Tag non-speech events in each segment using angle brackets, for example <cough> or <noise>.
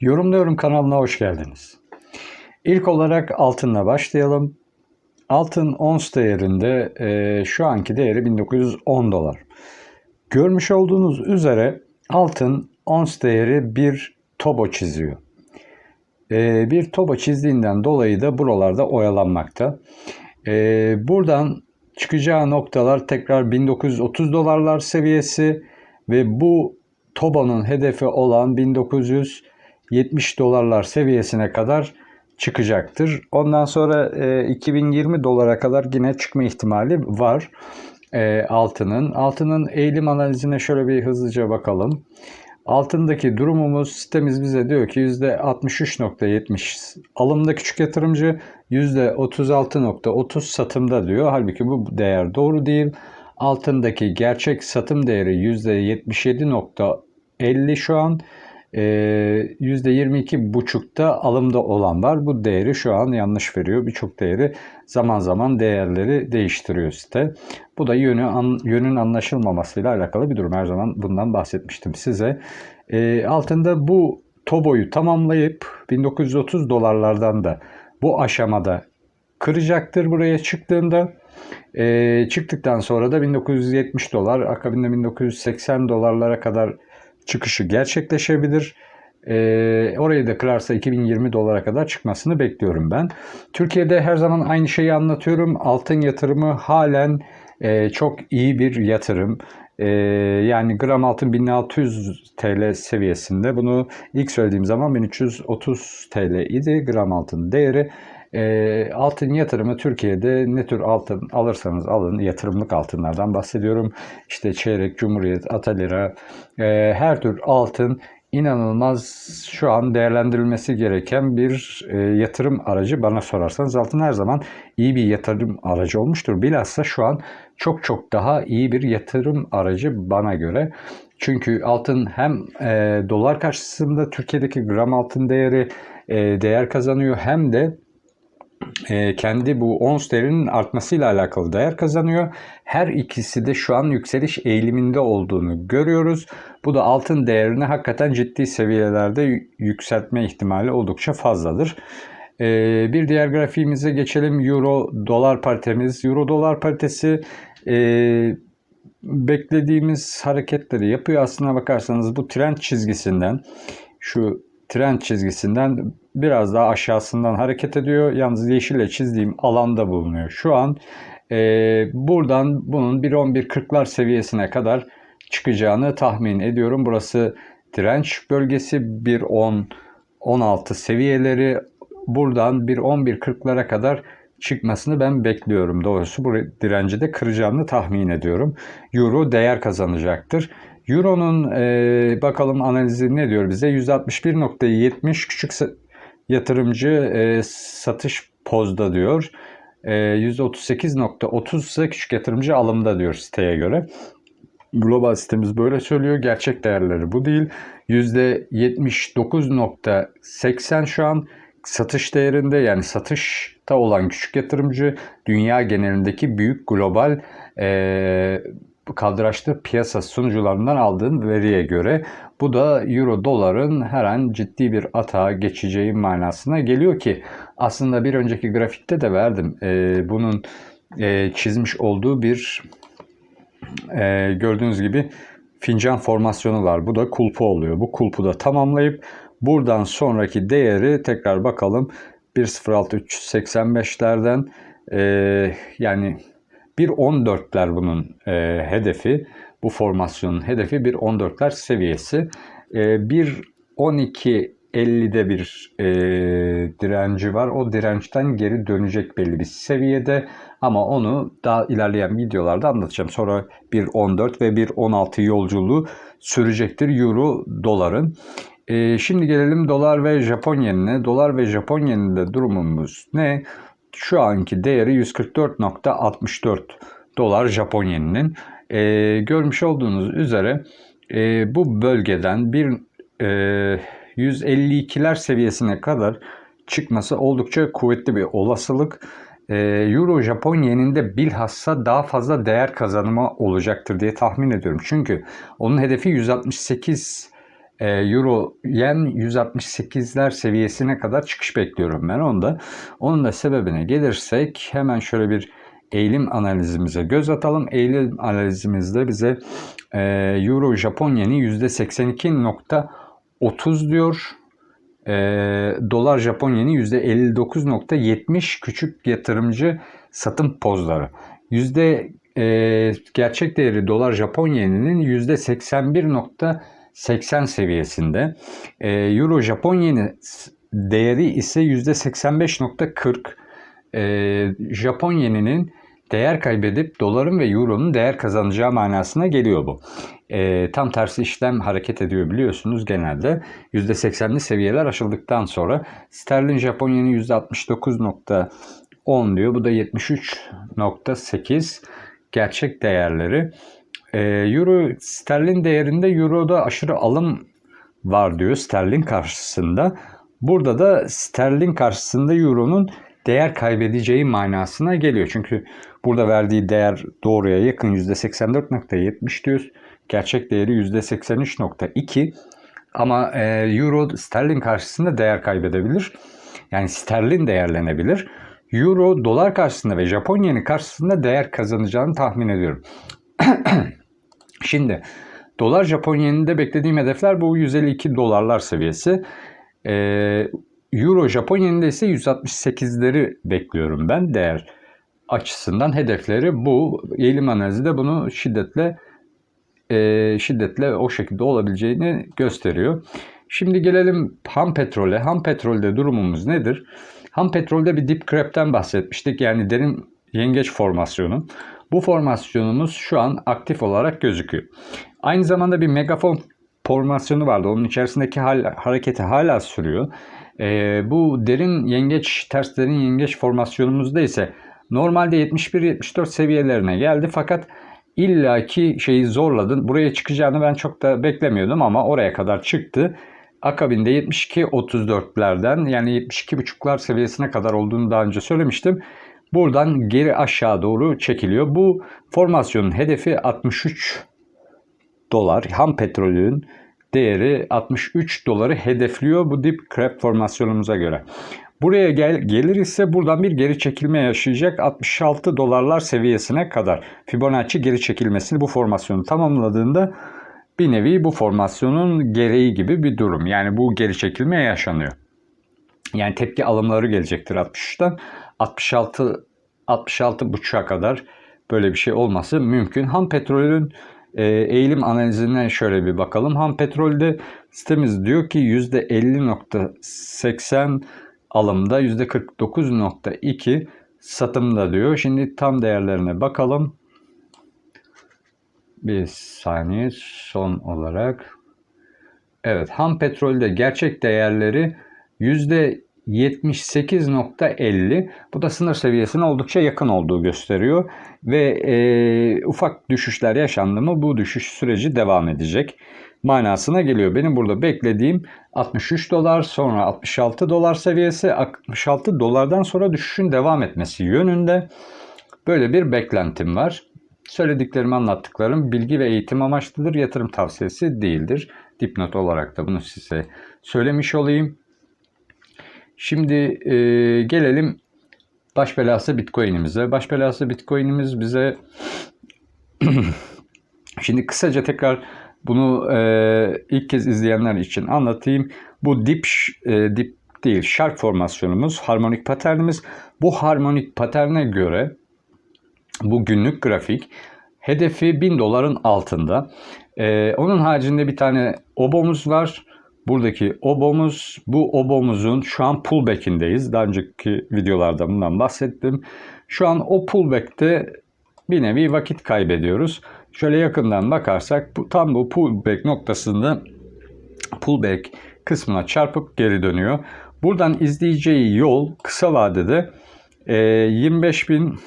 Yorumluyorum kanalına hoş geldiniz. İlk olarak altınla başlayalım. Altın ons değerinde e, şu anki değeri 1910 dolar. Görmüş olduğunuz üzere altın ons değeri bir tobo çiziyor. E, bir tobo çizdiğinden dolayı da buralarda oyalanmakta. E, buradan çıkacağı noktalar tekrar 1930 dolarlar seviyesi ve bu Toba'nın hedefi olan 1970 dolarlar seviyesine kadar çıkacaktır. Ondan sonra e, 2020 dolara kadar yine çıkma ihtimali var e, altının. Altının eğilim analizine şöyle bir hızlıca bakalım. Altındaki durumumuz sitemiz bize diyor ki %63.70 alımda küçük yatırımcı %36.30 satımda diyor. Halbuki bu değer doğru değil. Altındaki gerçek satım değeri %77.50 şu an. Ee, %22.5'da alımda olan var. Bu değeri şu an yanlış veriyor. Birçok değeri zaman zaman değerleri değiştiriyor site. Bu da yönü an, yönün anlaşılmamasıyla alakalı bir durum. Her zaman bundan bahsetmiştim size. Ee, altında bu TOBO'yu tamamlayıp 1930 dolarlardan da bu aşamada kıracaktır buraya çıktığında. Ee, çıktıktan sonra da 1970 dolar, akabinde 1980 dolarlara kadar çıkışı gerçekleşebilir. Ee, orayı da kırarsa 2020 dolara kadar çıkmasını bekliyorum ben. Türkiye'de her zaman aynı şeyi anlatıyorum. Altın yatırımı halen e, çok iyi bir yatırım. E, yani gram altın 1600 TL seviyesinde. Bunu ilk söylediğim zaman 1330 TL idi gram altın değeri. E, altın yatırımı Türkiye'de ne tür altın alırsanız alın yatırımlık altınlardan bahsediyorum. İşte çeyrek, cumhuriyet, atalira e, her tür altın inanılmaz şu an değerlendirilmesi gereken bir e, yatırım aracı bana sorarsanız altın her zaman iyi bir yatırım aracı olmuştur. Bilhassa şu an çok çok daha iyi bir yatırım aracı bana göre. Çünkü altın hem e, dolar karşısında Türkiye'deki gram altın değeri e, değer kazanıyor hem de kendi bu ons değerinin artmasıyla alakalı değer kazanıyor. Her ikisi de şu an yükseliş eğiliminde olduğunu görüyoruz. Bu da altın değerini hakikaten ciddi seviyelerde yükseltme ihtimali oldukça fazladır. E, bir diğer grafiğimize geçelim. Euro dolar paritemiz. Euro dolar paritesi e, beklediğimiz hareketleri yapıyor. Aslına bakarsanız bu trend çizgisinden şu trend çizgisinden biraz daha aşağısından hareket ediyor. Yalnız yeşille çizdiğim alanda bulunuyor. Şu an e, buradan bunun 1.11.40'lar seviyesine kadar çıkacağını tahmin ediyorum. Burası direnç bölgesi 1.10 16 seviyeleri buradan 1.11.40'lara kadar çıkmasını ben bekliyorum. Doğrusu bu direnci de kıracağını tahmin ediyorum. Euro değer kazanacaktır. Euro'nun e, bakalım analizi ne diyor bize? 161.70 küçük yatırımcı e, satış pozda diyor. E, %38.30 ise küçük yatırımcı alımda diyor siteye göre. Global sitemiz böyle söylüyor. Gerçek değerleri bu değil. %79.80 şu an satış değerinde yani satışta olan küçük yatırımcı dünya genelindeki büyük global e, kaldıraçlı piyasa sunucularından aldığın veriye göre bu da euro doların her an ciddi bir atağa geçeceği manasına geliyor ki aslında bir önceki grafikte de verdim. E, bunun e, çizmiş olduğu bir e, gördüğünüz gibi fincan formasyonu var. Bu da kulpu oluyor. Bu kulpu da tamamlayıp buradan sonraki değeri tekrar bakalım 1.06.385'lerden e, yani 1.14'ler bunun e, hedefi. Bu formasyonun hedefi 1.14'ler seviyesi. E, 1.12.50'de bir e, direnci var. O dirençten geri dönecek belli bir seviyede. Ama onu daha ilerleyen videolarda anlatacağım. Sonra 1.14 ve 1.16 yolculuğu sürecektir Euro doların. E, şimdi gelelim dolar ve Japon yenine. Dolar ve Japon yeninde durumumuz ne? Şu anki değeri 144.64 dolar Japon yeninin. E, görmüş olduğunuz üzere e, bu bölgeden bir e, 152'ler seviyesine kadar çıkması oldukça kuvvetli bir olasılık. E, Euro Japon yeninde bilhassa daha fazla değer kazanımı olacaktır diye tahmin ediyorum. Çünkü onun hedefi 168 e, Euro yen 168'ler seviyesine kadar çıkış bekliyorum ben onda. Onun da sebebine gelirsek hemen şöyle bir eğilim analizimize göz atalım. Eğilim analizimizde bize e, Euro Japon yeni %82.30 diyor. E, dolar Japon yeni %59.70 küçük yatırımcı satım pozları. Yüzde e, gerçek değeri dolar Japon yeninin %81.80 seviyesinde. E, Euro Japon yeni değeri ise %85.40. E, Japon yeninin değer kaybedip doların ve euronun değer kazanacağı manasına geliyor bu. E, tam tersi işlem hareket ediyor biliyorsunuz genelde. %80'li seviyeler aşıldıktan sonra sterlin Japon yeni %69.10 diyor. Bu da 73.8 gerçek değerleri. E, Euro sterlin değerinde Euro'da aşırı alım var diyor sterlin karşısında. Burada da sterlin karşısında Euro'nun değer kaybedeceği manasına geliyor. Çünkü burada verdiği değer doğruya yakın %84.70 diyoruz. Gerçek değeri %83.2 ama e, Euro sterlin karşısında değer kaybedebilir. Yani sterlin değerlenebilir. Euro dolar karşısında ve Japon yeni karşısında değer kazanacağını tahmin ediyorum. <clears throat> Şimdi dolar Japon yeninde beklediğim hedefler bu 152 dolarlar seviyesi. Ee, Euro Japon yeninde ise 168'leri bekliyorum ben değer açısından hedefleri bu. Eğilim analizi de bunu şiddetle e, şiddetle o şekilde olabileceğini gösteriyor. Şimdi gelelim ham petrole. Ham petrolde durumumuz nedir? Ham petrolde bir dip crab'ten bahsetmiştik. Yani derin yengeç formasyonu. Bu formasyonumuz şu an aktif olarak gözüküyor. Aynı zamanda bir megafon formasyonu vardı. Onun içerisindeki hal, hareketi hala sürüyor. E, bu derin yengeç, ters derin yengeç formasyonumuzda ise normalde 71-74 seviyelerine geldi. Fakat illaki şeyi zorladın. Buraya çıkacağını ben çok da beklemiyordum ama oraya kadar çıktı. Akabinde 72-34'lerden yani 72.5'lar seviyesine kadar olduğunu daha önce söylemiştim. Buradan geri aşağı doğru çekiliyor. Bu formasyonun hedefi 63 dolar. Ham petrolün değeri 63 doları hedefliyor bu dip crab formasyonumuza göre. Buraya gel, gelir ise buradan bir geri çekilme yaşayacak 66 dolarlar seviyesine kadar. Fibonacci geri çekilmesini bu formasyonu tamamladığında bir nevi bu formasyonun gereği gibi bir durum. Yani bu geri çekilme yaşanıyor. Yani tepki alımları gelecektir 63'ten. 66 66 buçuğa kadar böyle bir şey olması mümkün. Ham petrolün e, eğilim analizine şöyle bir bakalım. Ham petrolde sitemiz diyor ki %50.80 alımda %49.2 satımda diyor. Şimdi tam değerlerine bakalım. Bir saniye son olarak. Evet ham petrolde gerçek değerleri %78.50 bu da sınır seviyesine oldukça yakın olduğu gösteriyor ve e, ufak düşüşler yaşandı mı bu düşüş süreci devam edecek manasına geliyor. Benim burada beklediğim 63 dolar sonra 66 dolar seviyesi 66 dolardan sonra düşüşün devam etmesi yönünde böyle bir beklentim var. Söylediklerimi anlattıklarım bilgi ve eğitim amaçlıdır. Yatırım tavsiyesi değildir. Dipnot olarak da bunu size söylemiş olayım. Şimdi e, gelelim baş belası Bitcoin'imize. Baş belası Bitcoin'imiz bize <clears throat> şimdi kısaca tekrar bunu e, ilk kez izleyenler için anlatayım. Bu dip e, dip değil sharp formasyonumuz, harmonik paternimiz. Bu harmonik paterne göre bu günlük grafik hedefi 1000 doların altında. Ee, onun haricinde bir tane obomuz var. Buradaki obomuz, bu obomuzun şu an pullback'indeyiz. Daha önceki videolarda bundan bahsettim. Şu an o pullback'te bir nevi vakit kaybediyoruz. Şöyle yakından bakarsak bu, tam bu pullback noktasında pullback kısmına çarpıp geri dönüyor. Buradan izleyeceği yol kısa vadede e, 25 bin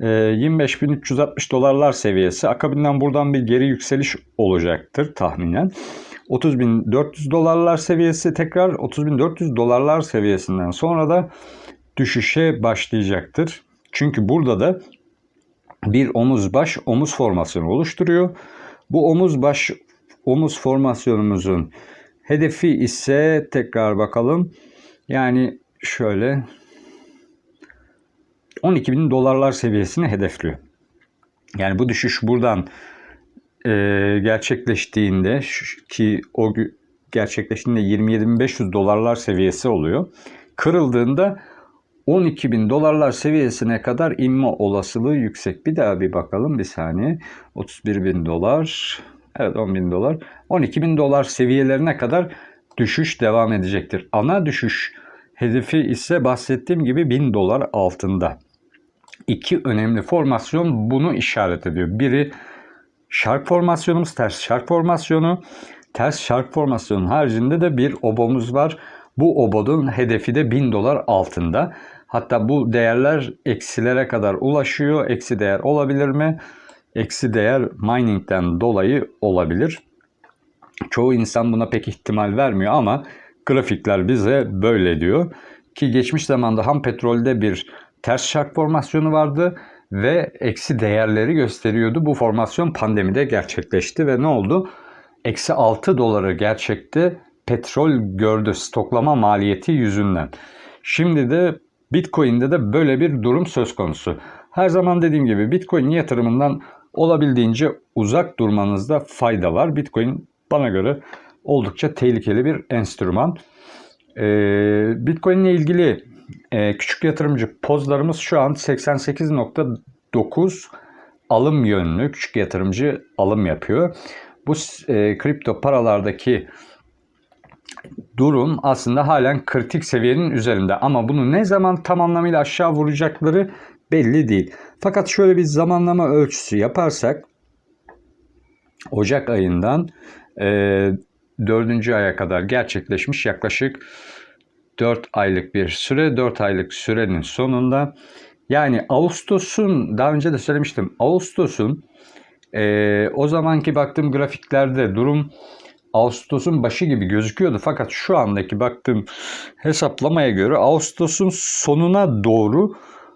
25.360 dolarlar seviyesi. Akabinden buradan bir geri yükseliş olacaktır tahminen. 30.400 dolarlar seviyesi tekrar 30.400 dolarlar seviyesinden sonra da düşüşe başlayacaktır. Çünkü burada da bir omuz baş omuz formasyonu oluşturuyor. Bu omuz baş omuz formasyonumuzun hedefi ise tekrar bakalım. Yani şöyle 12 bin dolarlar seviyesini hedefliyor. Yani bu düşüş buradan e, gerçekleştiğinde ki o gerçekleştiğinde 27.500 dolarlar seviyesi oluyor. Kırıldığında 12 bin dolarlar seviyesine kadar inme olasılığı yüksek. Bir daha bir bakalım bir saniye. 31 bin dolar. Evet 10 bin dolar. 12 bin dolar seviyelerine kadar düşüş devam edecektir. Ana düşüş hedefi ise bahsettiğim gibi 1000 dolar altında. İki önemli formasyon bunu işaret ediyor. Biri şark formasyonumuz ters şark formasyonu. Ters şark formasyonun haricinde de bir obomuz var. Bu obodun hedefi de 1000 dolar altında. Hatta bu değerler eksilere kadar ulaşıyor. Eksi değer olabilir mi? Eksi değer miningden dolayı olabilir. Çoğu insan buna pek ihtimal vermiyor ama grafikler bize böyle diyor. Ki geçmiş zamanda ham petrolde bir ters şark formasyonu vardı ve eksi değerleri gösteriyordu. Bu formasyon pandemide gerçekleşti ve ne oldu? Eksi 6 doları gerçekte petrol gördü stoklama maliyeti yüzünden. Şimdi de Bitcoin'de de böyle bir durum söz konusu. Her zaman dediğim gibi Bitcoin yatırımından olabildiğince uzak durmanızda fayda var. Bitcoin bana göre oldukça tehlikeli bir enstrüman. Ee, Bitcoin ile ilgili e, küçük yatırımcı pozlarımız şu an 88.9 alım yönlü küçük yatırımcı alım yapıyor. Bu e, kripto paralardaki durum aslında halen kritik seviyenin üzerinde ama bunu ne zaman tam anlamıyla aşağı vuracakları belli değil. Fakat şöyle bir zamanlama ölçüsü yaparsak Ocak ayından e, 4. aya kadar gerçekleşmiş yaklaşık 4 aylık bir süre. 4 aylık sürenin sonunda yani Ağustos'un daha önce de söylemiştim. Ağustos'un e, o zamanki baktığım grafiklerde durum Ağustos'un başı gibi gözüküyordu. Fakat şu andaki baktığım hesaplamaya göre Ağustos'un sonuna doğru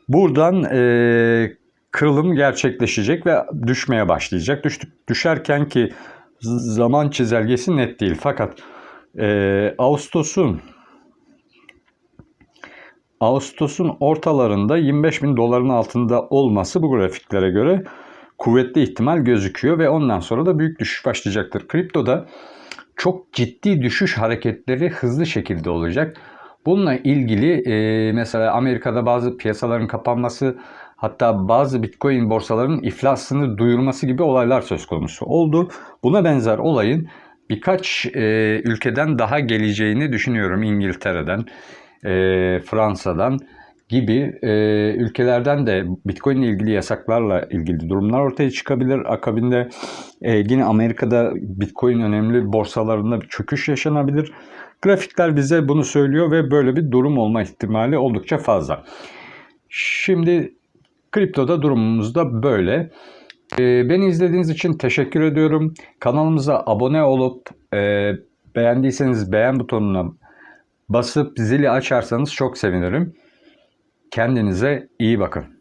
buradan e, kırılım gerçekleşecek ve düşmeye başlayacak. Düştük, düşerken ki zaman çizelgesi net değil. Fakat e, Ağustos'un Ağustos'un ortalarında 25 bin doların altında olması bu grafiklere göre kuvvetli ihtimal gözüküyor ve ondan sonra da büyük düşüş başlayacaktır. Kriptoda çok ciddi düşüş hareketleri hızlı şekilde olacak. Bununla ilgili e, mesela Amerika'da bazı piyasaların kapanması hatta bazı Bitcoin borsalarının iflasını duyurması gibi olaylar söz konusu oldu. Buna benzer olayın birkaç e, ülkeden daha geleceğini düşünüyorum. İngiltere'den, e, Fransa'dan gibi e, ülkelerden de Bitcoin ile ilgili yasaklarla ilgili durumlar ortaya çıkabilir. Akabinde e, yine Amerika'da Bitcoin önemli borsalarında bir çöküş yaşanabilir. Grafikler bize bunu söylüyor ve böyle bir durum olma ihtimali oldukça fazla. Şimdi kriptoda durumumuz da böyle. E, beni izlediğiniz için teşekkür ediyorum. Kanalımıza abone olup e, beğendiyseniz beğen butonuna basıp zili açarsanız çok sevinirim. Kendinize iyi bakın.